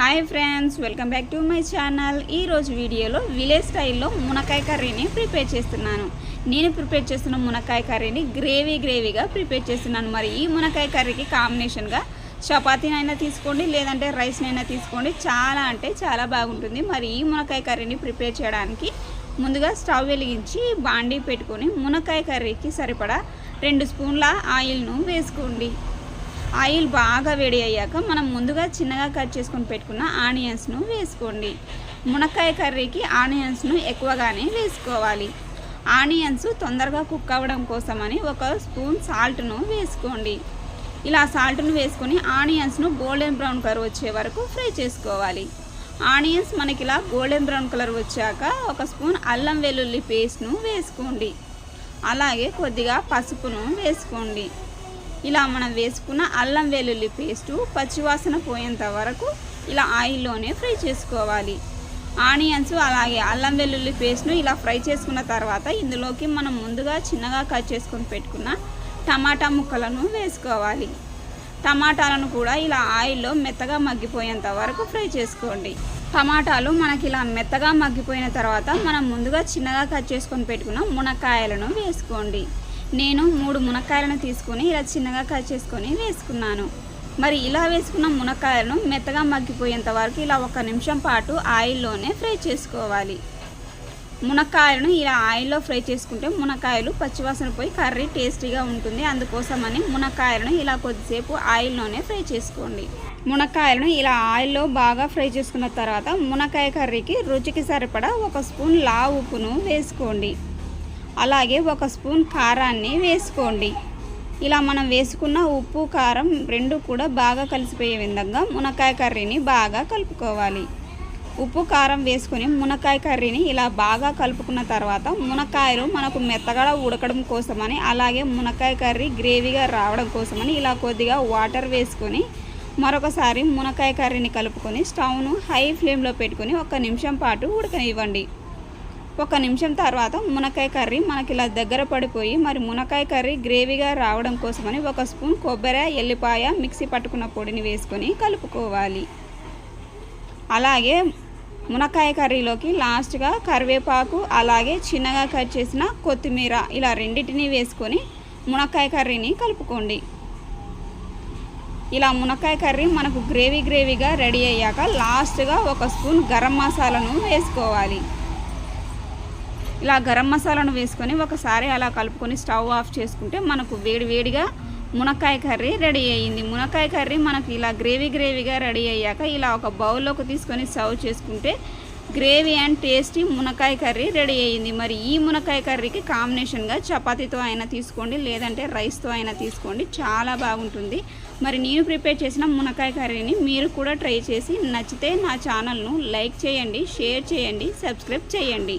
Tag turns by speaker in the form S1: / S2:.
S1: Hi friends welcome back to my channel ఈరోజు వీడియోలో village స్టైల్లో మునక్కాయ కర్రీని ప్రిపేర్ చేస్తున్నాను. నేను ప్రిపేర్ చేస్తున్న మునక్కాయ కర్రీని గ్రేవీ గ్రేవీగా ప్రిపేర్ చేస్తున్నాను. మరి ఈ మునక్కాయ కర్రీకి కాంబినేషన్గా చపాతీనైనా తీసుకోండి లేదంటే రైస్నైనా తీసుకోండి. చాలా అంటే చాలా బాగుంటుంది. మరి ఈ మునక్కాయ కర్రీని ప్రిపేర్ చేయడానికి ముందుగా స్టవ్ వెలిగించి బాండీ పెట్టుకొని మునక్కాయ కర్రీకి సరిపడా రెండు స్పూన్ల ఆయిల్ను వేసుకోండి. ఆయిల్ బాగా వేడి అయ్యాక మనం ముందుగా చిన్నగా కట్ చేసుకొని పెట్టుకున్న ఆనియన్స్ను వేసుకోండి. మునక్కాయ కర్రీకి ఆనియన్స్ను ఎక్కువగానే వేసుకోవాలి. ఆనియన్స్ తొందరగా కుక్ అవ్వడం కోసమని ఒక స్పూన్ సాల్ట్ను వేసుకోండి. ఇలా సాల్ట్ను వేసుకొని ఆనియన్స్ను గోల్డెన్ బ్రౌన్ కలర్ వచ్చే వరకు ఫ్రై చేసుకోవాలి. ఆనియన్స్ మనకి ఇలా గోల్డెన్ బ్రౌన్ కలర్ వచ్చాక ఒక స్పూన్ అల్లం వెల్లుల్లి పేస్ట్ను వేసుకోండి. అలాగే కొద్దిగా పసుపును వేసుకోండి. ఇలా మనం వేసుకున్న అల్లం వెల్లుల్లి పేస్టు పచ్చివాసన పోయేంత వరకు ఇలా ఆయిల్లోనే ఫ్రై చేసుకోవాలి. ఆనియన్స్ అలాగే అల్లం వెల్లుల్లి పేస్ట్ను ఇలా ఫ్రై చేసుకున్న తర్వాత ఇందులోకి మనం ముందుగా చిన్నగా కట్ చేసుకొని పెట్టుకున్న టమాటా ముక్కలను వేసుకోవాలి. టమాటాలను కూడా ఇలా ఆయిల్లో మెత్తగా మగ్గిపోయేంత వరకు ఫ్రై చేసుకోండి. టమాటాలు మనకి ఇలా మెత్తగా మగ్గిపోయిన తర్వాత మనం ముందుగా చిన్నగా కట్ చేసుకొని పెట్టుకున్న మునక్కాయలను వేసుకోండి. నేను మూడు మునక్కాయలను తీసుకొని ఇలా చిన్నగా కట్ చేసుకొని వేసుకున్నాను. మరి ఇలా వేసుకున్న మునక్కాయలను మెత్తగా మగ్గిపోయేంత వరకు ఇలా ఒక నిమిషం పాటు ఆయిల్లోనే ఫ్రై చేసుకోవాలి. మునక్కాయలను ఇలా ఆయిల్లో ఫ్రై చేసుకుంటే మునక్కాయలు పచ్చివాసన పోయి కర్రీ టేస్టీగా ఉంటుంది. అందుకోసమని మునక్కాయలను ఇలా కొద్దిసేపు ఆయిల్లోనే ఫ్రై చేసుకోండి. మునక్కాయలను ఇలా ఆయిల్లో బాగా ఫ్రై చేసుకున్న తర్వాత మునక్కాయ కర్రీకి రుచికి సరిపడా ఒక స్పూన్ లా ఉప్పును వేసుకోండి. అలాగే ఒక స్పూన్ కారాన్ని వేసుకోండి. ఇలా మనం వేసుకున్న ఉప్పు కారం రెండు కూడా బాగా కలిసిపోయే విధంగా మునక్కాయ కర్రీని బాగా కలుపుకోవాలి. ఉప్పు కారం వేసుకొని మునక్కాయ కర్రీని ఇలా బాగా కలుపుకున్న తర్వాత మునక్కాయలు మనకు మెత్తగా ఉడకడం కోసమని అలాగే మునక్కాయ కర్రీ గ్రేవీగా రావడం కోసమని ఇలా కొద్దిగా వాటర్ వేసుకొని మరొకసారి మునక్కాయ కర్రీని కలుపుకొని స్టవ్ను హై ఫ్లేమ్లో పెట్టుకొని ఒక నిమిషం పాటు ఉడకనివ్వండి. ఒక నిమిషం తర్వాత మునక్కాయ కర్రీ మనకి ఇలా దగ్గర పడిపోయి మరి మునక్కాయ కర్రీ గ్రేవీగా రావడం కోసమని ఒక స్పూన్ కొబ్బరి ఎల్లిపాయ మిక్సీ పట్టుకున్న పొడిని వేసుకొని కలుపుకోవాలి. అలాగే మునక్కాయ కర్రీలోకి లాస్ట్గా కరివేపాకు అలాగే చిన్నగా కట్ చేసిన కొత్తిమీర ఇలా రెండింటిని వేసుకొని మునక్కాయ కర్రీని కలుపుకోండి. ఇలా మునక్కాయ కర్రీ మనకు గ్రేవీ గ్రేవీగా రెడీ అయ్యాక లాస్ట్గా ఒక స్పూన్ గరం మసాలాను వేసుకోవాలి. ఇలా గరం మసాలాను వేసుకొని ఒకసారి అలా కలుపుకొని స్టవ్ ఆఫ్ చేసుకుంటే మనకు వేడి వేడిగా మునక్కాయ కర్రీ రెడీ అయ్యింది. మునక్కాయ కర్రీ మనకి ఇలా గ్రేవీ గ్రేవీగా రెడీ అయ్యాక ఇలా ఒక బౌల్లోకి తీసుకొని సర్వ్ చేసుకుంటే గ్రేవీ అండ్ టేస్టీ మునక్కాయ కర్రీ రెడీ అయ్యింది. మరి ఈ మునక్కాయ కర్రీకి కాంబినేషన్గా చపాతీతో అయినా తీసుకోండి లేదంటే రైస్తో అయినా తీసుకోండి చాలా బాగుంటుంది. మరి నేను ప్రిపేర్ చేసిన మునక్కాయ కర్రీని మీరు కూడా ట్రై చేసి నచ్చితే నా ఛానల్ను లైక్ చేయండి షేర్ చేయండి సబ్స్క్రైబ్ చేయండి.